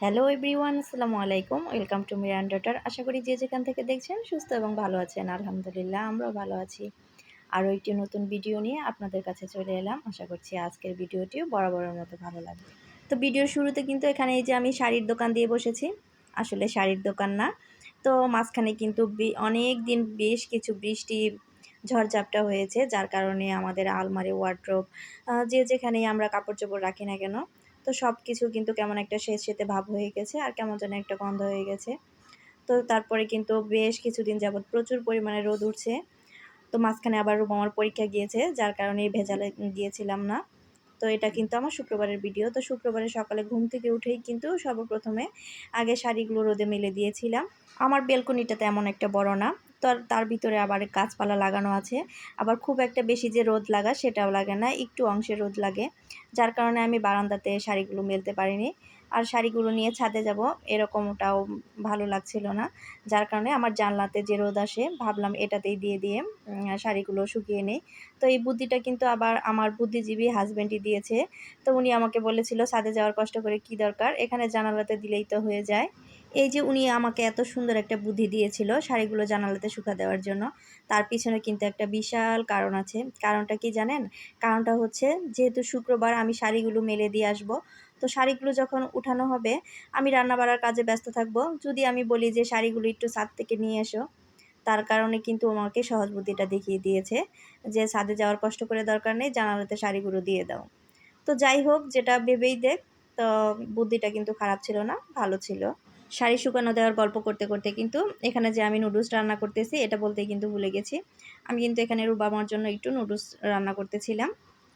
Hello everyone, আসসালামু আলাইকুম। Welcome to Miran daughter. আশা করি যে যেখান থেকে দেখছেন সুস্থ এবং ভালো আছেন। আলহামদুলিল্লাহ, আমরাও ভালো আছি। আরও একটি নতুন ভিডিও নিয়ে আপনাদের কাছে চলে এলাম। আশা করছি আজকের ভিডিওটিও বরাবরের মতো ভালো লাগবে। তো ভিডিওর শুরুতে কিন্তু এখানে এই যে আমি শাড়ির দোকান দিয়ে বসেছি। আসলে শাড়ির দোকান না। তো মাঝখানে কিন্তু অনেক দিন বেশ কিছু বৃষ্টি, ঝড়ঝাপটা হয়েছে। যার কারণে আমাদের আলমারি ওয়ার্ড্রোপ যে যেখানেই আমরা কাপড় চোপড় রাখি না কেন তো সব কিছু কিন্তু কেমন একটা শেষ সেতে ভাব হয়ে গেছে আর কেমন যেন একটা গন্ধ হয়ে গেছে। তো তারপরে কিন্তু বেশ কিছুদিন যাবৎ প্রচুর পরিমাণে রোদ উঠছে। তো মাঝখানে আবার আমার পরীক্ষা গিয়েছে, যার কারণে ভেজালে গিয়েছিলাম না। তো এটা কিন্তু আমার শুক্রবারের ভিডিও তো শুক্রবারে সকালে ঘুম থেকে উঠেই কিন্তু সর্বপ্রথমে আগে শাড়িগুলো রোদে মেলে দিয়েছিলাম। আমার বেলকনিটা তেমন একটা বড় না। তার তার ভিতরে আবার গাছপালা লাগানো আছে। আবার খুব একটা বেশি যে রোদ লাগা সেটাও লাগে না, একটু অংশে রোদ লাগে। যার কারণে আমি বারান্দাতে শাড়িগুলো মেলতে পারিনি। আর শাড়িগুলো নিয়ে ছাদে যাব, এরকমটাও ভালো লাগছিল না। যার কারণে আমার জানলাতে যে রোদ আসে, ভাবলাম এটাতেই দিয়ে দিয়ে শাড়িগুলো শুকিয়ে নেই। তো এই বুদ্ধিটা কিন্তু আবার আমার বুদ্ধিজীবী হাজব্যান্ডই দিয়েছে। তো উনি আমাকে বলেছিল, ছাদে যাওয়ার কষ্ট করে কি দরকার? এখানে জানালাতে দিলেই তো হয়ে যায়। এই যে উনি আমাকে এত সুন্দর একটা বুদ্ধি দিয়েছিল শাড়িগুলো জানালাতে শুকা দেওয়ার জন্য, তার পিছনে কিন্তু একটা বিশাল কারণ আছে। কারণটা কি জানেন? কারণটা হচ্ছে যেহেতু শুক্রবার আমি শাড়িগুলো মেলে দিয়ে আসব, তো শাড়িগুলো যখন উঠানো হবে, আমি রান্না বাড়ার কাজে ব্যস্ত থাকব। যদি আমি বলি যে শাড়িগুলো একটু ছাদ থেকে নিয়ে এসো, তার কারণে কিন্তু আমাকে সহজ বুদ্ধিটা দেখিয়ে দিয়েছে যে ছাদে যাওয়ার কষ্ট করে দরকার নেই, জানালাতে শাড়িগুলো দিয়ে দাও। তো যাই হোক, যেটা ভেবেই দেখ, তো বুদ্ধিটা কিন্তু খারাপ ছিল না, ভালো ছিল। শাড়ি শুকানো দেওয়ার গল্প করতে করতে কিন্তু এখানে যে আমি নুডলস রান্না করতেছি, এটা বলতে কিন্তু ভুলে গেছি। আমি কিন্তু এখানে রুবামার জন্য একটু নুডলস রান্না করতেছিলাম।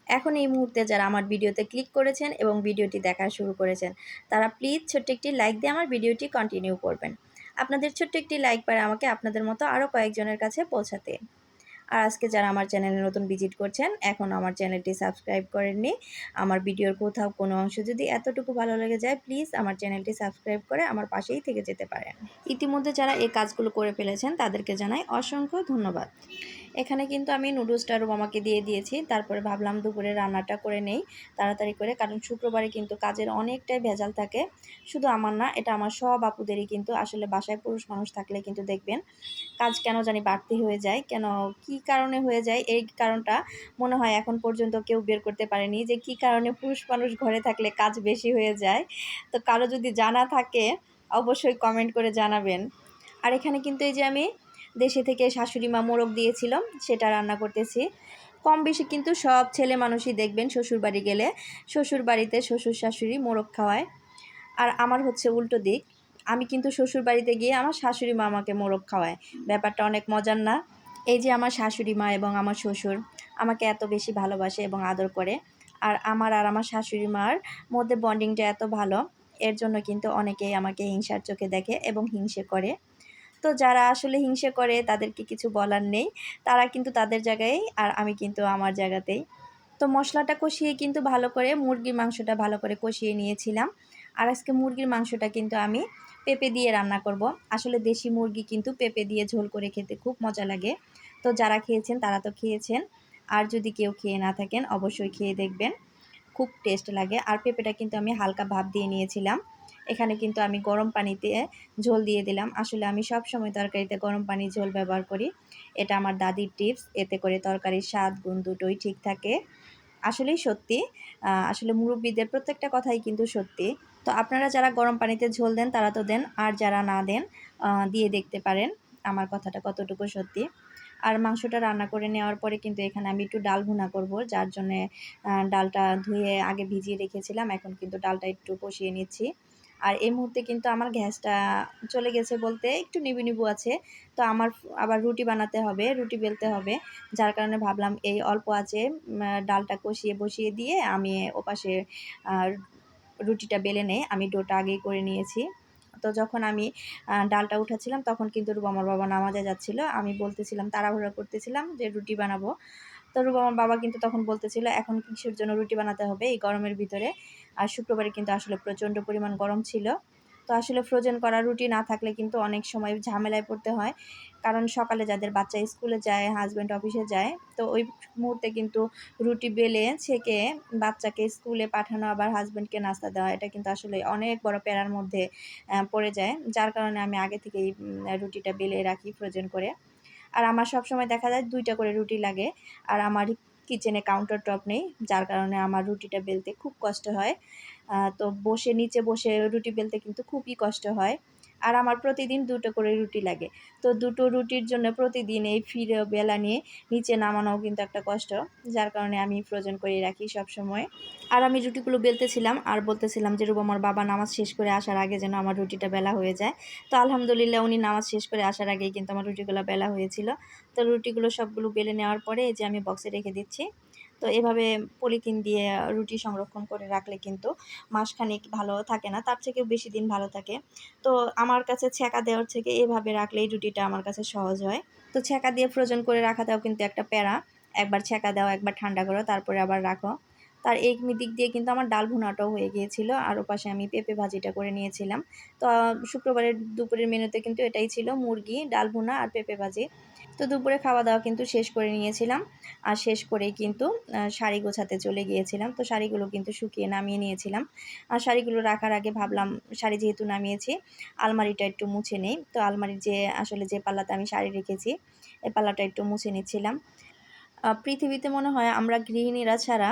এখন এই মুহূর্তে যারা আমার ভিডিওতে ক্লিক করেছেন এবং ভিডিওটি দেখা শুরু করেছেন, তারা প্লিজ ছোট্ট একটি লাইক দিয়ে আমার ভিডিওটি কন্টিনিউ করবেন। আপনাদের ছোট্ট একটি লাইক পারে আমাকে আপনাদের মতো আরও কয়েকজনের কাছে পৌঁছাতে। আর আজকে যারা আমার চ্যানেলে নতুন ভিজিট করছেন, এখন আমার চ্যানেলটি সাবস্ক্রাইব করেননি। আমার ভিডিওর কোথাও কোনো অংশ যদি এতটুকু ভালো লেগে যায়, প্লিজ আমার চ্যানেলটি সাবস্ক্রাইব করে আমার পাশেই থেকে যেতে পারেন। ইতিমধ্যে যারা এই কাজগুলো করে ফেলেছেন, তাদেরকে জানাই অসংখ্য ধন্যবাদ। এখানে কিন্তু আমি নুডলসটা রুমামাকে দিয়ে দিয়েছি। তারপরে ভাবলাম দুপুরে রান্নাটা করে নেই তাড়াতাড়ি করে, কারণ শুক্রবারে কিন্তু কাজের অনেকটাই ভেজাল থাকে। শুধু আমার না, এটা আমার সব আপুদেরই কিন্তু, আসলে বাসায় পুরুষ মানুষ থাকলে কিন্তু দেখবেন কাজ কেন জানি বাড়তি হয়ে যায়। কেন, কি কারণে হয়ে যায়? এই কারণটা মনে হয় এখন পর্যন্ত কেউ বের করতে পারেনি যে কি কারণে পুরুষ মানুষ ঘরে থাকলে কাজ বেশি হয়ে যায়। তো কারও যদি জানা থাকে, অবশ্যই কমেন্ট করে জানাবেন। আর এখানে কিন্তু এই যে আমি দেশে থেকে শাশুড়ি মা মোরগ দিয়েছিল, সেটা রান্না করতেছি। কম বেশি কিন্তু সব ছেলে মানুষই দেখবেন শ্বশুর বাড়ি গেলে, শ্বশুর বাড়িতে শ্বশুর শাশুড়ি মোরগ খাওয়ায়। আর আমার হচ্ছে উল্টো দিক, আমি কিন্তু শ্বশুর বাড়িতে গিয়ে আমার শাশুড়ি মা আমাকে মোরগ খাওয়ায়, ব্যাপারটা অনেক মজার না? এই যে আমার শাশুড়ি মা এবং আমার শ্বশুর আমাকে এত বেশি ভালোবাসে এবং আদর করে, আর আমার আর আমার শাশুড়ি মার মধ্যে বন্ডিংটা এত ভালো, এর জন্য কিন্তু অনেকেই আমাকে হিংসার চোখে দেখে এবং হিংসে করে। তো যারা আসলে হিংসে করে তাদেরকে কিছু বলার নেই। তারা কিন্তু তাদের জায়গায়, আর আমি কিন্তু আমার জায়গাতেই। তো মশলাটা কষিয়ে কিন্তু ভালো করে মুরগির মাংসটা ভালো করে কষিয়ে নিয়েছিলাম। আর আজকে মুরগির মাংসটা কিন্তু আমি পেঁপে দিয়ে রান্না করব। আসলে দেশি মুরগি কিন্তু পেঁপে দিয়ে ঝোল করে খেতে খুব মজা লাগে। তো যারা খেয়েছেন তারা তো খেয়েছেন। আর যদি কেউ খেয়ে না থাকেন অবশ্যই খেয়ে দেখবেন। খুব টেস্ট লাগে। আর পেঁপেটা কিন্তু আমি হালকা ভাব দিয়ে নিয়েছিলাম। এখানে কিন্তু আমি গরম পানিতে ঝোল দিয়ে দিলাম। আসলে আমি সব সময় তরকারিতে গরম পানি ঝোল ব্যবহার করি। এটা আমার দাদির টিপস। এতে করে তরকারির স্বাদ, গুণ দুটোই ঠিক থাকে। আসলেই সত্যি। আসলে মুরব্বীদের প্রত্যেকটা কথাই কিন্তু সত্যি। তো আপনারা যারা গরম পানিতে ঝোল দেন, তারা তো দেন। আর যারা না দেন দিয়ে দেখতে পারেন। আমার কথাটা কতটুকু সত্যি। আর মাংসটা রান্না করে নেওয়ার পরে কিন্তু এখানে আমি একটু ডাল ভুনা করব। যার জন্যে ডালটা ধুয়ে আগে ভিজিয়ে রেখেছিলাম। এখন কিন্তু ডালটা একটু কষিয়ে নিচ্ছি। আর এই মুহূর্তে কিন্তু আমার গ্যাসটা চলে গেছে বলতে একটু নিবু নিবু আছে। তো আমার আবার রুটি বানাতে হবে, রুটি বেলতে হবে। যার কারণে ভাবলাম এই অল্প আছে ডালটা কষিয়ে বসিয়ে দিয়ে আমি ওপাশে রুটিটা বেলে নেই। আমি ডোটা আগেই করে নিয়েছি। তো যখন আমি ডালটা উঠাচ্ছিলাম তখন কিন্তু আমার বাবা নামাজে যাচ্ছিল। আমি বলতেছিলাম, তাড়াহুড়া করতেছিলাম যে রুটি বানাবো। তো আমার বাবা কিন্তু তখন বলতেছিল, এখন কিসের জন্য রুটি বানাতে হবে এই গরমের ভিতরে? আর শুক্রবারে কিন্তু আসলে প্রচণ্ড পরিমাণ গরম ছিল। তো আসলে ফ্রোজেন করা রুটি না থাকলে কিন্তু অনেক সময় ঝামেলায় পড়তে হয়। কারণ সকালে যাদের বাচ্চা স্কুলে যায় হাজব্যান্ড অফিসে যায়, তো ওই মুহূর্তে কিন্তু রুটি বেলে ছেঁকে বাচ্চাকে স্কুলে পাঠানো, আবার হাজব্যান্ডকে নাস্তা দেওয়া, এটা কিন্তু আসলে অনেক বড় প্যারার মধ্যে পড়ে যায়। যার কারণে আমি আগে থেকেই রুটিটা বেলে রাখি ফ্রোজেন করে। আর আমার সব সময় দেখা যায় দুইটা করে রুটি লাগে। আর আমার কিচেনে কাউন্টার টপ নেই, যার কারণে আমার রুটিটা বেলতে খুব কষ্ট হয়। তো বসে, নিচে বসে রুটি বেলতে কিন্তু খুবই কষ্ট হয়। আর আমার প্রতিদিন দুটো করে রুটি লাগে। তো দুটো রুটির জন্য প্রতিদিন এই ফিরে বেলা নিয়ে নিচে নামানোও কিন্তু একটা কষ্ট, যার কারণে আমি ফ্রোজেন করে রাখি সব সময় আর আমি রুটিগুলো বেলতেছিলাম আর বলতেছিলাম যে রূপ আমার বাবা নামাজ শেষ করে আসার আগে যেন আমার রুটিটা বেলা হয়ে যায়। তো আলহামদুলিল্লাহ উনি নামাজ শেষ করে আসার আগেই কিন্তু আমার রুটিগুলো বেলা হয়েছিল। তো রুটিগুলো সবগুলো বেলে নেওয়ার পরে যে আমি বক্সে রেখে দিচ্ছি। তো এভাবে পলিথিন দিয়ে রুটি সংরক্ষণ করে রাখলে কিন্তু মাসখানিক ভালো থাকে না, তার থেকেও বেশি দিন ভালো থাকে। তো আমার কাছে ছ্যাঁকা দেওয়ার থেকে এভাবে রাখলেই রুটিটা আমার কাছে সহজ হয়। তো ছ্যাঁকা দিয়ে ফ্রোজন করে রাখাটাও কিন্তু একটা প্যারা। একবার ছ্যাঁকা দাও, একবার ঠান্ডা করো, তারপরে আবার রাখো। তার এই দিক দিয়ে কিন্তু আমার ডাল ভুনাটাও হয়ে গিয়েছিল, আর পাশে আমি পেঁপে ভাজিটা করে নিয়েছিলাম। তো শুক্রবারের দুপুরের মেনুতে কিন্তু এটাই ছিল, মুরগি, ডাল ভুনা আর পেঁপে ভাজি। তো দুপুরে খাওয়া দাওয়া কিন্তু শেষ করে নিয়েছিলাম। আর শেষ করে কিন্তু শাড়ি গোছাতে চলে গিয়েছিলাম। তো শাড়িগুলো কিন্তু শুকিয়ে নামিয়ে নিয়েছিলাম। আর শাড়িগুলো রাখার আগে ভাবলাম, শাড়ি যেহেতু নামিয়েছি, আলমারিটা একটু মুছে নেই। তো আলমারির যে, আসলে যে পাল্লাতে আমি শাড়ি রেখেছি, এ পাল্লাটা একটু মুছে নিচ্ছিলাম। পৃথিবীতে মনে হয় আমরা গৃহিণীরা ছাড়া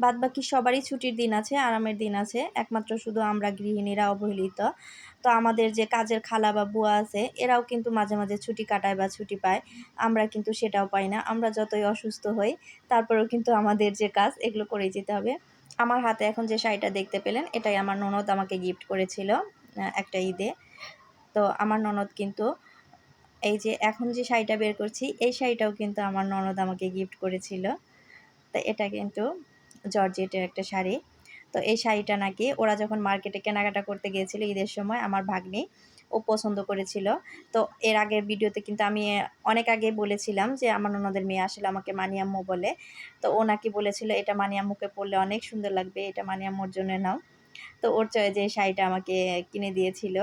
বাদবাকি সবারই ছুটির দিন আছে, আরামের দিন আছে। একমাত্র শুধু আমরা গৃহিণীরা অবহেলিত। তো আমাদের যে কাজের খালা বা বুয়া আছে, এরাও কিন্তু মাঝে মাঝে ছুটি কাটায় বা ছুটি পায়। আমরা কিন্তু সেটাও পাই না। আমরা যতই অসুস্থ হই, তারপরেও কিন্তু আমাদের যে কাজ, এগুলো করেই যেতে হবে। আমার হাতে এখন যে শাড়িটা দেখতে পেলেন, এটাই আমার ননদ আমাকে গিফট করেছিল একটা ঈদে। তো আমার ননদ কিন্তু এই যে এখন যে শাড়িটা বের করছি, এই শাড়িটাও কিন্তু আমার ননদ আমাকে গিফট করেছিল। তো এটা কিন্তু জর্জেটের একটা শাড়ি। তো এই শাড়িটা নাকি ওরা যখন মার্কেটে কেনাকাটা করতে গিয়েছিল ঈদের সময়, আমার ভাগ্নি ও পছন্দ করেছিল। তো এর আগের ভিডিওতে কিন্তু আমি অনেক আগে বলেছিলাম যে আমার ননদের মেয়ে আসলে আমাকে মানিয়াম্মু বলে। তো ও নাকি বলেছিল, এটা মানিয়াম্মুকে পরলে অনেক সুন্দর লাগবে, এটা মানিয়াম্মুর জন্য নাও। তো ওর চয়ে যে শাড়িটা আমাকে কিনে দিয়েছিল।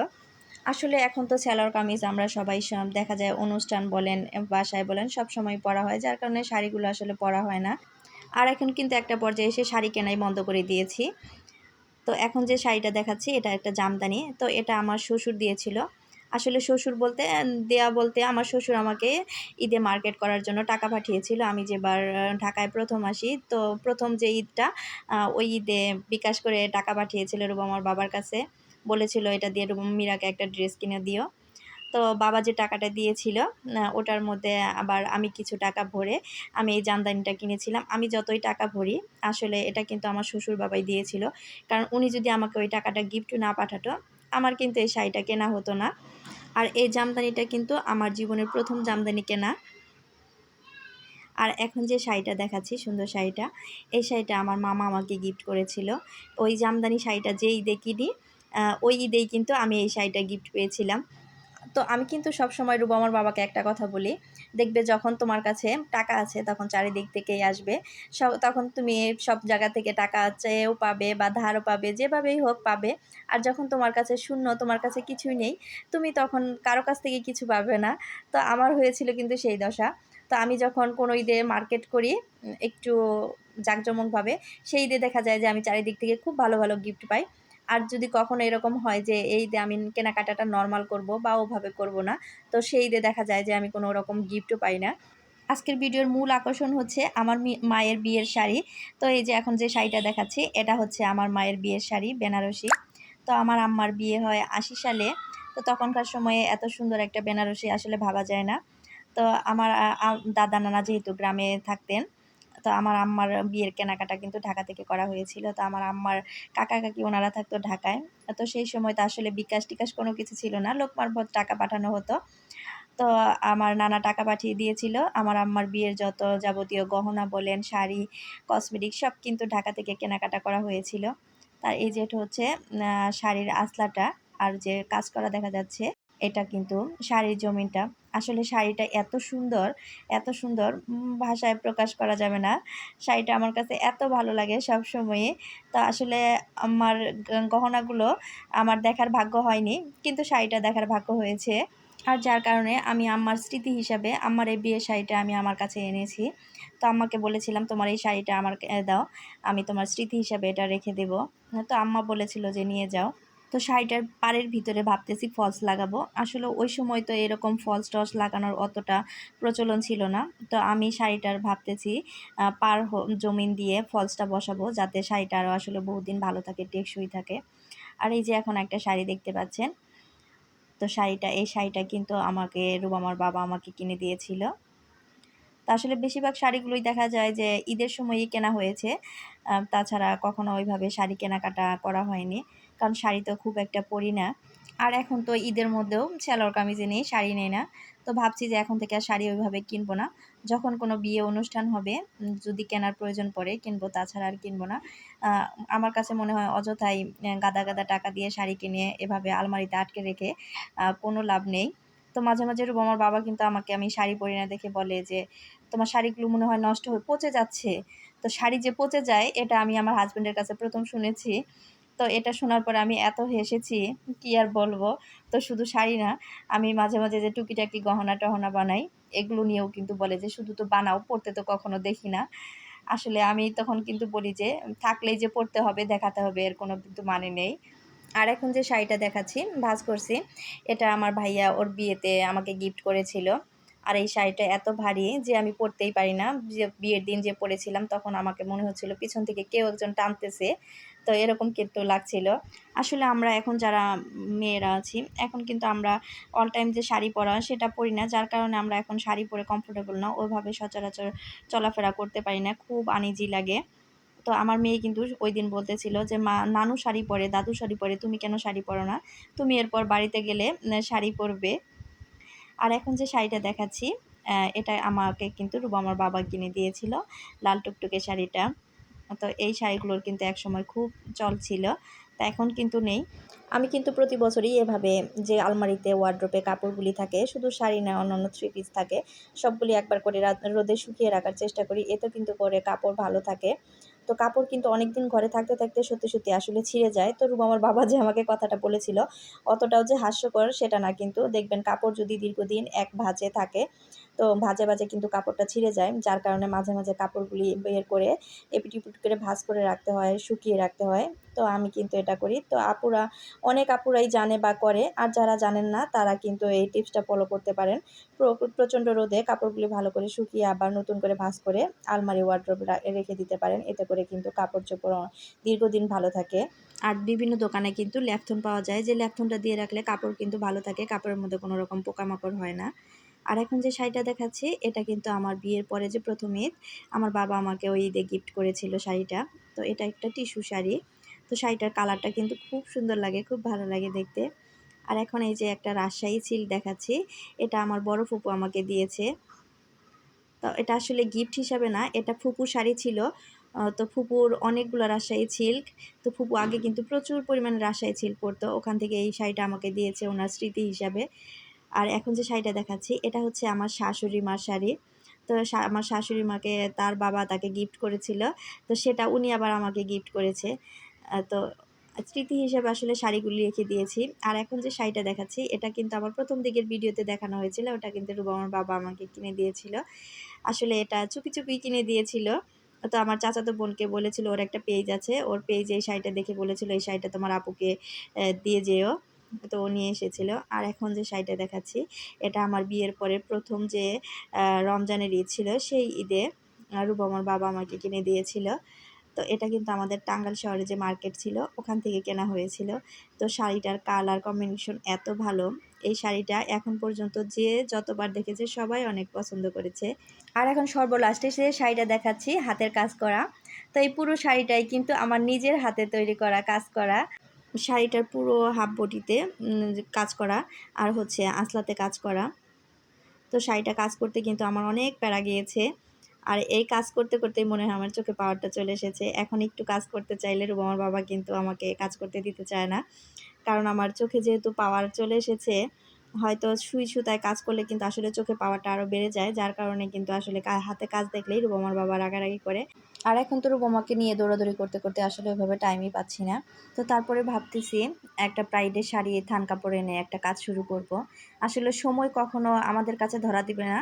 আসলে এখন তো স্যালোর কামিজ আমরা সবাই সব দেখা যায় অনুষ্ঠান বলেন, বাসায় বলেন সব সময় পরা হয়, যার কারণে শাড়িগুলো আসলে পরা হয় না। আর এখন কিন্তু একটা পর্যায়ে এসে শাড়ি কেনাই বন্ধ করে দিয়েছি। তো এখন যে শাড়িটা দেখাচ্ছি, এটা একটা জামদানি। তো এটা আমার শ্বশুর দিয়েছিল। আসলে শ্বশুর বলতে, দেয়া বলতে আমার শ্বশুর আমাকে ঈদে মার্কেট করার জন্য টাকা পাঠিয়েছিল। আমি যেবার ঢাকায় প্রথম আসি, তো প্রথম যে ঈদটা ওই ঈদে বিকাশ করে টাকা পাঠিয়েছিল রুবা আমার বাবার কাছে। বলেছিল, এটা দিয়ে রুবা মিরাকে একটা ড্রেস কিনে দিও। তো বাবা যে টাকাটা দিয়েছিল ওটার মধ্যে আবার আমি কিছু টাকা ভরে আমি এই জামদানিটা কিনেছিলাম। আমি যতই টাকা ভরি, আসলে এটা কিন্তু আমার শ্বশুর বাবাই দিয়েছিল। কারণ উনি যদি আমাকে ওই টাকাটা গিফট না পাঠাতো, আমার কিন্তু এই শাড়িটা কেনা হতো না। আর এই জামদানিটা কিন্তু আমার জীবনের প্রথম জামদানি কেনা। আর এখন যে শাড়িটা দেখাচ্ছি, সুন্দর শাড়িটা, এই শাড়িটা আমার মামা আমাকে গিফট করেছিল। ওই জামদানি শাড়িটা যে ঈদে কিনি ওই ঈদেই কিন্তু আমি এই শাড়িটা গিফট পেয়েছিলাম। তো আমি কিন্তু সব সময় রূপ আমার বাবাকে একটা কথা বলি, দেখবে যখন তোমার কাছে টাকা আছে তখন চারিদিক থেকেই আসবে। সব, তখন তুমি সব জায়গা থেকে টাকা চেয়েও পাবে বা ধারও পাবে, যেভাবেই হোক পাবে। আর যখন তোমার কাছে শূন্য, তোমার কাছে কিছুই নেই, তুমি তখন কারও কাছ থেকে কিছু পাবে না। তো আমার হয়েছিল কিন্তু সেই দশা। তো আমি যখন কোনো ঈদে মার্কেট করি একটু জাঁকজমকভাবে, সেই ঈদে দেখা যায় যে আমি চারিদিক থেকে খুব ভালো ভালো গিফট পাই। আর যদি কখনো এরকম হয় যে এই ঈদে আমি কেনাকাটাটা নর্মাল করব বা ওভাবে করব না, তো সেই ঈদে দেখা যায় যে আমি কোনো রকম গিফটও পাই না। আজকের ভিডিওর মূল আকর্ষণ হচ্ছে আমার মায়ের বিয়ের শাড়ি। তো এই যে এখন যে শাড়িটা দেখাচ্ছি, এটা হচ্ছে আমার মায়ের বিয়ের শাড়ি, বেনারসি। তো আমার আম্মার বিয়ে হয় আশি সালে, তো তখনকার সময়ে এত সুন্দর একটা বেনারসি আসলে ভাবা যায় না। তো আমার দাদা নানা যেহেতু গ্রামে থাকতেন তো আমার আম্মার বিয়ের কেনাকাটা কিন্তু ঢাকা থেকে করা হয়েছিল। তো আমার আম্মার কাকা কাকি ওনারা থাকতো ঢাকায়। তো সেই সময় তো আসলে বিকাশ টিকাশ কোনো কিছু ছিল না। লোক মারফত টাকা পাঠানো হতো। তো আমার নানা টাকা পাঠিয়ে দিয়েছিল। আমার আম্মার বিয়ের যত যাবতীয় গহনা বলেন, শাড়ি কসমেটিক সব কিন্তু ঢাকা থেকে কেনাকাটা করা হয়েছিল। তার এই হচ্ছে শাড়ির আসলাটা আর যে কাজ করা দেখা যাচ্ছে, এটা কিন্তু শাড়ির জমিনটা। আসলে শাড়িটা এত সুন্দর এত সুন্দর ভাষায় প্রকাশ করা যাবে না। শাড়িটা আমার কাছে এত ভালো লাগে সব সময়ে তো আসলে আমার গহনাগুলো আমার দেখার ভাগ্য হয়নি, কিন্তু শাড়িটা দেখার ভাগ্য হয়েছে। আর যার কারণে আমি আমার স্মৃতি হিসাবে আমার এই বিয়ের শাড়িটা আমি আমার কাছে এনেছি। তো আম্মাকে বলেছিলাম, তোমার এই শাড়িটা আমার দাও, আমি তোমার স্মৃতি হিসাবে এটা রেখে দেব। তো আম্মা বলেছিল যে, নিয়ে যাও। তো শাড়িটার পাড়ের ভিতরে ভাবতেছি ফলস লাগাবো। আসলে ওই সময় তো এরকম ফলস টলস লাগানোর অতটা প্রচলন ছিল না। তো আমি শাড়িটার ভাবতেছি পার জমিন দিয়ে ফলসটা বসাবো যাতে শাড়িটা আরও আসলে বহুদিন ভালো থাকে, টেকসই থাকে। আর এই যে এখন একটা শাড়ি দেখতে পাচ্ছেন, তো শাড়িটা, এই শাড়িটা কিন্তু আমাকে, রুবামার বাবা আমাকে কিনে দিয়েছিল। তা আসলে বেশিরভাগ শাড়িগুলোই দেখা যায় যে ঈদের সময়ই কেনা হয়েছে। তাছাড়া কখনো ওইভাবে শাড়ি কেনাকাটা করা হয়নি। কারণ শাড়ি তো খুব একটা পরি না। আর এখন তো ঈদের মধ্যেও সালোয়ার কামিজে নেই শাড়ি নেই না। তো ভাবছি যে এখন থেকে আর শাড়ি ওইভাবে কিনবো না। যখন কোনো বিয়ে অনুষ্ঠান হবে যদি কেনার প্রয়োজন পড়ে কিনবো, তাছাড়া আর কিনবো না। আমার কাছে মনে হয় অযথাই গাদা গাদা টাকা দিয়ে শাড়ি কিনে এভাবে আলমারিতে আটকে রেখে কোনো লাভ নেই। তো মাঝে মাঝে রূপ আমার বাবা কিন্তু আমাকে, আমি শাড়ি পরি না দেখে বলে যে, তোমার শাড়িগুলো মনে হয় নষ্ট হয়ে পচে যাচ্ছে। তো শাড়ি যে পচে যায়, এটা আমি আমার হাজব্যান্ডের কাছে প্রথম শুনেছি। তো এটা শোনার পরে আমি এত হেসেছি, কি আর বলব? তো শুধু শাড়ি না, আমি মাঝে মাঝে যে টুকিটাকি গহনা টহনা বানাই, এগুলো নিয়েও কিন্তু বলে যে শুধু তো বানাও, পড়তে তো কখনো দেখি না। আসলে আমি তখন কিন্তু বলি যে, থাকলেই যে পড়তে হবে, দেখাতে হবে, এর কোনো কিন্তু মানে নেই। আর এখন যে শাড়িটা দেখাচ্ছি, ভাজ করছি, এটা আমার ভাইয়া ওর বিয়েতে আমাকে গিফট করেছিল। আর এই শাড়িটা এত ভারী যে আমি পরতেই পারি না। যে বিয়ের দিন যে পরেছিলাম তখন আমাকে মনে হচ্ছিল পিছন থেকে কেউ একজন টানতেছে। তো এরকম কিন্তু লাগছিল। আসলে আমরা এখন যারা মেয়েরা আছি, এখন কিন্তু আমরা অল টাইম যে শাড়ি পরা সেটা পরি না। যার কারণে আমরা এখন শাড়ি পরে কমফোর্টেবল না ওইভাবে সচরাচর চলাফেরা করতে পারি না। খুব আনিজি লাগে। তো আমার মেয়ে কিন্তু ওই দিন বলতেছিল যে, মা, নানু শাড়ি পরে, দাদু শাড়ি পরে, তুমি কেন শাড়ি পরো না? তুমি এরপর বাড়িতে গেলে শাড়ি পরবে। আর এখন যে শাড়িটা দেখাচ্ছি এটা আমাকে কিন্তু রুবা আমার বাবা কিনে দিয়েছিল, লাল টুকটুকে শাড়িটা। তো এই শাড়িগুলোর কিন্তু একসময় খুব চল ছিল, তা এখন কিন্তু নেই। আমি কিন্তু প্রতি বছরই এভাবে যে আলমারিতে ওয়ার্ড্রোপে কাপড়গুলি থাকে, শুধু শাড়ি না, অন্যান্য থ্রি পিস থাকে, সবগুলি একবার করে রোদে শুকিয়ে রাখার চেষ্টা করি, এতে কিন্তু করে কাপড় ভালো থাকে। তো কাপড় কিন্তু অনেক দিন ঘরে থাকতে থাকতে সত্যি সত্যি আসলে ছিঁড়ে যায়। তো রুম, আমার বাবা যে আমাকে কথাটা বলেছিল, অতটাও যে হাস্যকর সেটা না কিন্তু। দেখবেন কাপড় যদি দীর্ঘদিন এক ভাজে থাকে, তো ভাজে ভাজে কিন্তু কাপড়টা ছিঁড়ে যায়। যার কারণে মাঝে মাঝে কাপড়গুলি বের করে এপিটিপুট করে ভাজ করে রাখতে হয়, শুকিয়ে রাখতে হয়। তো আমি কিন্তু এটা করি। তো আপুরা, অনেক আপুরাই জানে বা করে, আর যারা জানেন না, তারা কিন্তু এই টিপসটা ফলো করতে পারেন। প্রচণ্ড রোদে কাপড়গুলি ভালো করে শুকিয়ে আবার নতুন করে ভাজ করে আলমারি ওয়ার্ড্রোব রেখে দিতে পারেন। এতে করে কিন্তু কাপড় চোপড় দীর্ঘদিন ভালো থাকে। আর বিভিন্ন দোকানে কিন্তু ল্যাপথন পাওয়া যায়। যে ল্যাপথনটা দিয়ে রাখলে কাপড় কিন্তু ভালো থাকে, কাপড়ের মধ্যে কোনো রকম পোকামাকড় হয় না। আর এখন যে শাড়িটা দেখাচ্ছি, এটা কিন্তু আমার বিয়ের পরে যে প্রথম ঈদ, আমার বাবা আমাকে ওই ঈদে গিফট করেছিল শাড়িটা। তো এটা একটা টিস্যু শাড়ি। তো শাড়িটার কালারটা কিন্তু খুব সুন্দর লাগে, খুব ভালো লাগে দেখতে। আর এখন এই যে একটা রাজশাহী সিল্ক দেখাচ্ছি, এটা আমার বড় ফুপু আমাকে দিয়েছে। তো এটা আসলে গিফট হিসাবে না, এটা ফুপু শাড়ি ছিল। তো ফুপুর অনেকগুলো রাজশাহী সিল্ক তো ফুপু আগে কিন্তু প্রচুর পরিমাণে রাজশাহী সিল্ক পরতো। ওখান থেকে এই শাড়িটা আমাকে দিয়েছে ওনার স্মৃতি হিসাবে। আর এখন যে শাড়িটা দেখাচ্ছি, এটা হচ্ছে আমার শাশুড়ি মার শাড়ি। তো আমার শাশুড়ি মাকে, তার বাবা তাকে গিফট করেছিল। তো সেটা উনি আবার আমাকে গিফট করেছে। তো স্মৃতি হিসেবে আসলে শাড়িগুলি রেখে দিয়েছি। আর এখন যে শাড়িটা দেখাচ্ছি, এটা কিন্তু আমার প্রথম দিকের ভিডিওতে দেখানো হয়েছিল। ওটা কিন্তু রুবা আমার বাবা আমাকে কিনে দিয়েছিল। আসলে এটা চুপি চুপি কিনে দিয়েছিল। তো আমার চাচাতো বোনকে বলেছিল, ওর একটা পেজ আছে। ওর পেজে এই শাড়িটা দেখে বলেছিল, এই শাড়িটা তোমার আপুকে দিয়ে যেও। তো ও নিয়ে এসেছিল। আর এখন যে শাড়িটা দেখাচ্ছি, এটা আমার বিয়ের পরে প্রথম যে রমজানের ঈদ ছিল, সেই ঈদে রূপ আমার বাবা আমাকে কিনে দিয়েছিল। তো এটা কিন্তু আমাদের টাঙ্গাল শহরে যে মার্কেট ছিল, ওখান থেকে কেনা হয়েছিল। তো শাড়িটার কালার কম্বিনেশন এত ভালো। এই শাড়িটা এখন পর্যন্ত যে যতবার দেখেছে সবাই অনেক পছন্দ করেছে। আর এখন সর্বলাস্টে সে শাড়িটা দেখাচ্ছি, হাতের কাজ করা। তো এই পুরো শাড়িটাই কিন্তু আমার নিজের হাতে তৈরি করা, কাজ করা। শাড়িটার পুরো হাফ বটিতে কাজ করা আর হচ্ছে আসলাতে কাজ করা। তো শাড়িটা কাজ করতে কিন্তু আমার অনেক প্যারা গিয়েছে। আর এই কাজ করতে করতেই মনে হয় আমার চোখে পাওয়ারটা চলে এসেছে। এখন একটু কাজ করতে চাইলে আমার বাবা কিন্তু আমাকে কাজ করতে দিতে চায় না। কারণ আমার চোখে যেহেতু পাওয়ার চলে এসেছে, হয়তো সুই সুতায় কাজ করলে কিন্তু আসলে চোখে পাওয়াটা আরও বেড়ে যায়। যার কারণে কিন্তু আসলে হাতে কাজ দেখলেই রুবমার বাবা রাগারাগি করে। আর এখন তো রুবমাকে নিয়ে দৌড়াদৌড়ি করতে করতে আসলে ওইভাবে টাইমই পাচ্ছি না। তো তারপরে ভাবতেছি একটা প্রাইডের শাড়ি, থান কাপড় এনে একটা কাজ শুরু করব। আসলে সময় কখনো আমাদের কাছে ধরা দিবে না।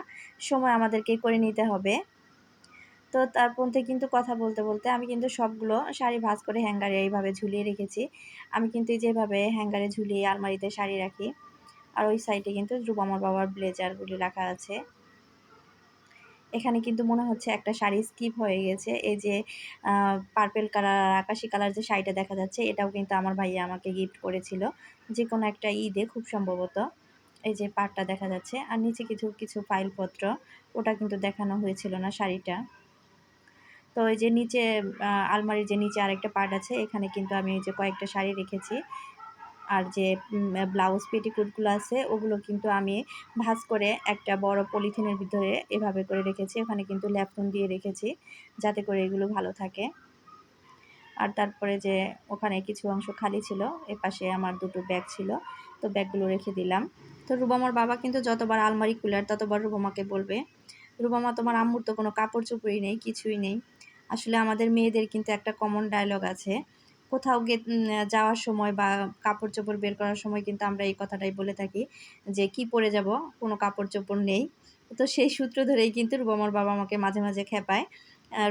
সময় আমাদেরকে করে নিতে হবে। তো তার মধ্যে কিন্তু কথা বলতে বলতে আমি কিন্তু সবগুলো শাড়ি ভাঁজ করে হ্যাঙ্গারে এইভাবে ঝুলিয়ে রেখেছি। আমি কিন্তু যেভাবে হ্যাঙ্গারে ঝুলিয়ে আলমারিতে শাড়ি রাখি, আর ওই সাইডে কিন্তু রুবামার বাবার ব্লেজারগুলি রাখা আছে। এখানে কিন্তু মনে হচ্ছে একটা শাড়ি স্কিপ হয়ে গেছে। এই যে পার্পেল কালার আর আকাশি কালার যে শাড়িটা দেখা যাচ্ছে, এটাও কিন্তু আমার ভাইয়া আমাকে গিফট করেছিল। যে কোনো একটা ঈদে খুব সম্ভবত এই যে পাটটা দেখা যাচ্ছে। আর নিচে কিছু কিছু ফাইলপত্র ওটা কিন্তু দেখানো হয়েছিল না শাড়িটা। তো এই যে নিচে আলমারির যে নিচে আরেকটা পার্ট আছে, এখানে কিন্তু আমি এই যে কয়েকটা শাড়ি রেখেছি। আর যে ব্লাউজ পেটিকুটগুলো আছে, ওগুলো কিন্তু আমি ভাজ করে একটা বড় পলিথিনের ভিতরে এভাবে করে রেখেছি। ওখানে কিন্তু ল্যাপটন দিয়ে রেখেছি, যাতে করে এগুলো ভালো থাকে। আর তারপরে যে, ওখানে কিছু অংশ খালি ছিল এ পাশে আমার দুটো ব্যাগ ছিল, তো ব্যাগগুলো রেখে দিলাম। তো রুবামার বাবা কিন্তু যতবার আলমারি খুলে ততবার রুবামাকে বলবে, রুবামা, তোমার আম্মুর তো কোনো কাপড় চোপড়ই নেই, কিছুই নেই। আসলে আমাদের মেয়েদের কিন্তু একটা কমন ডায়লগ আছে। কোথাও গে যাওয়ার সময় বা কাপড় চোপড় বের করার সময় কিন্তু আমরা এই কথাটাই বলে থাকি যে, কি পরে যাব? কোনো কাপড় চোপড় নেই? তো সেই সূত্র ধরেই কিন্তু রুবামার বাবা আমাকে মাঝে মাঝে খেপায়।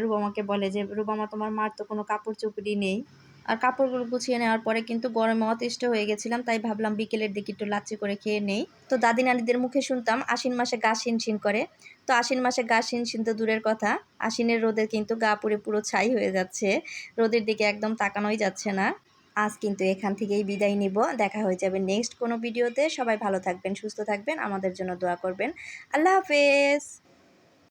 রুবামাকে বলে যে, রুবামা, তোমার মার তো কোনো কাপড় চোপড়ই নেই। আর কাপড়গুলো গুছিয়ে নেওয়ার পরে কিন্তু গরমে অতিষ্ঠ হয়ে গেছিলাম, তাই ভাবলাম বিকেলের দিকে একটু লাচ্ছি করে খেয়ে নেই। তো দাদি নানিদের মুখে শুনতাম, আশ্বিন মাসে গা শিনশিন করে। তো আশ্বিন মাসে গা শিনশিন তো দূরের কথা, আশ্বিনের রোদে কিন্তু গা পুরে পুরো ছাই হয়ে যাচ্ছে, রোদের দিকে একদম তাকানোই যাচ্ছে না। আজ কিন্তু এখান থেকেই বিদায় নিব, দেখা হয়ে যাবে নেক্সট কোনো ভিডিওতে সবাই ভালো থাকবেন, সুস্থ থাকবেন, আমাদের জন্য দোয়া করবেন। আল্লাহ হাফেজ!